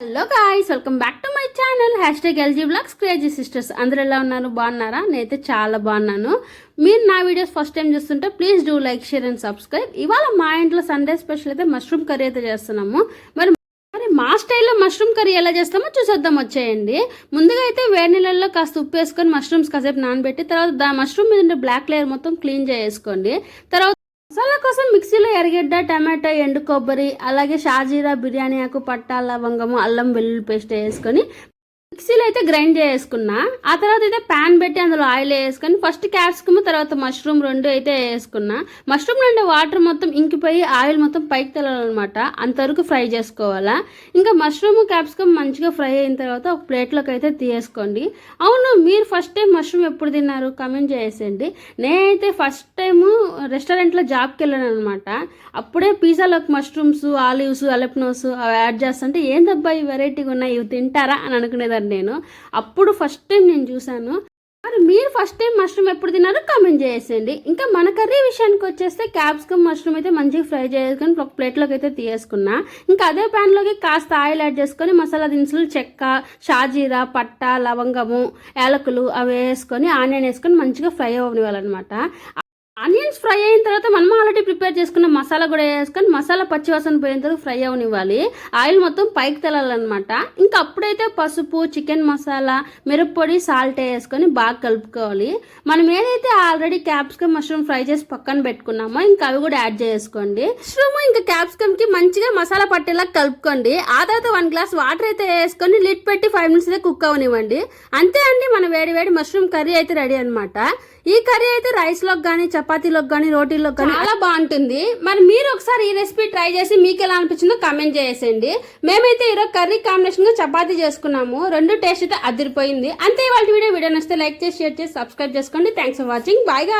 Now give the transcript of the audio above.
Hello guys welcome back to my channel hashtag LG blogs crazy sisters అందరు ఎలా ఉన్నారు? బాగున్నారా? నేనైతే చాలా బాగున్నాను. మీరు నా వీడియోస్ ఫస్ట్ టైం చూస్తుంటే please do like share and subscribe ఇవాళ మా ఇంట్లో సండే స్పెషల్ అయితే మష్రూమ్ కర్రీ అయితే చేస్తున్నాము. మరి మరి మా స్టైల్లో మష్రూమ్ కర్రీ ఎలా చేస్తామో చూసేద్దాం వచ్చేయండి. ముందుగా అయితే వేడి నీళ్ళల్లో కాస్త ఉప్పు వేసుకొని మష్రూమ్స్ కాసేపు నానబెట్టి తర్వాత దా మష్రూమ్ మీద ఉండే బ్లాక్ లేయర్ మొత్తం క్లీన్ చేసుకోండి తర్వాత కోసం మిక్సీలో ఎర్రగడ్డ టమాటా ఎండు కొబ్బరి అలాగే షాజీరా బిర్యానీ ఆకు పట్టా లవంగము అల్లం వెల్లుల్లి పేస్ట్ వేసుకొని మిక్సీలో అయితే గ్రైండ్ చేసుకున్నా. ఆ తర్వాత అయితే ప్యాన్ పెట్టి అందులో ఆయిల్ వేసుకొని ఫస్ట్ క్యాప్సికమ్ తర్వాత మష్రూమ్ రెండు అయితే వేసుకున్నా. మష్రూమ్ నుండి వాటర్ మొత్తం ఇంకిపోయి ఆయిల్ మొత్తం పైకి తెలాలన్నమాట. అంతవరకు ఫ్రై చేసుకోవాలా. ఇంకా మష్రూమ్ క్యాప్సికమ్ మంచిగా ఫ్రై అయిన తర్వాత ఒక ప్లేట్లోకి అయితే తీసుకోండి అవును మీరు ఫస్ట్ టైం మష్రూమ్ ఎప్పుడు తిన్నారు? కమెంట్ చేసేయండి. నేనైతే ఫస్ట్ టైము రెస్టారెంట్లో జాబ్కి వెళ్ళాను అనమాట అప్పుడే పిజ్జాలోకి మష్రూమ్స్ ఆలివ్స్ అలెప్నోస్ అవి యాడ్ చేస్తుంటే ఏందబ్బా ఈ వెరైటీగా ఉన్నాయి? ఇవి తింటారా? అని అనుకునేదాన్ని. నేను. అప్పుడు ఫస్ట్ టైం నేను చూశాను. మరి మీరు ఫస్ట్ టైం మష్రూమ్ ఎప్పుడు తిన్నారో కమెంట్ చేసేయండి. ఇంకా మన కర్రీ విషయానికి వచ్చేస్తే క్యాప్సికమ్ మష్రూమ్ అయితే మంచిగా ఫ్రై చేసుకొని ఒక ప్లేట్లోకి అయితే తీసేసుకున్నా. ఇంకా అదే ప్యాన్లోకి కాస్త ఆయిల్ యాడ్ చేసుకొని మసాలా దినుసులు చెక్క షాజీరా పట్ట లవంగము యాలకులు అవి వేసుకొని ఆనియన్ వేసుకొని మంచిగా ఫ్రై అవ్వనివ్వాలన్నమాట. ఆనియన్స్ ఫ్రై అయిన తర్వాత మనం ఆల్రెడీ ప్రిపేర్ చేసుకున్న మసాలా కూడా వేసుకొని మసాలా పచ్చివాసన పోయిన తర్వాత ఫ్రై అవనివ్వాలి. ఆయిల్ మొత్తం పైకి తెలాలన్నమాట. ఇంకా అప్పుడైతే పసుపు చికెన్ మసాలా మిరప్పొడి సాల్ట్ వేసుకొని బాగా కలుపుకోవాలి. మనం ఏదైతే ఆల్రెడీ క్యాప్సికమ్ మష్రూమ్ ఫ్రై చేసి పక్కన పెట్టుకున్నామో ఇంకా అవి కూడా యాడ్ చేసుకోండి. మష్రూమ్ ఇంకా క్యాప్సికమ్కి మంచిగా మసాలా పట్టేలా కలుపుకోండి. ఆ తర్వాత వన్ గ్లాస్ వాటర్ అయితే వేసుకొని లిడ్ పెట్టి ఫైవ్ మినిట్స్ అయితే కుక్ అవనివ్వండి. అంతే అండి మన వేడి వేడి మష్రూమ్ కర్రీ అయితే రెడీ అనమాట ఈ కర్రీ అయితే రైస్లోకి కానీ చపాతీలోకి కానీ రోటీలోకి కానీ చాలా బాగుంటుంది. మరి మీరు ఒకసారి ఈ రెసిపీ ట్రై చేసి మీకు ఎలా అనిపించిందో కామెంట్ చేసేయండి. మేమైతే ఈరోజు కర్రీ కాంబినేషన్గా చపాతీ చేసుకున్నాము. రెండు టేస్ట్ అయితే అదిరిపోయింది. అంతే వాళ్ళ వీడియో. వీడియో నచ్చితే లైక్ చేసి షేర్ చేసి సబ్స్క్రైబ్ చేసుకోండి. Thanks for watching బాయ్గా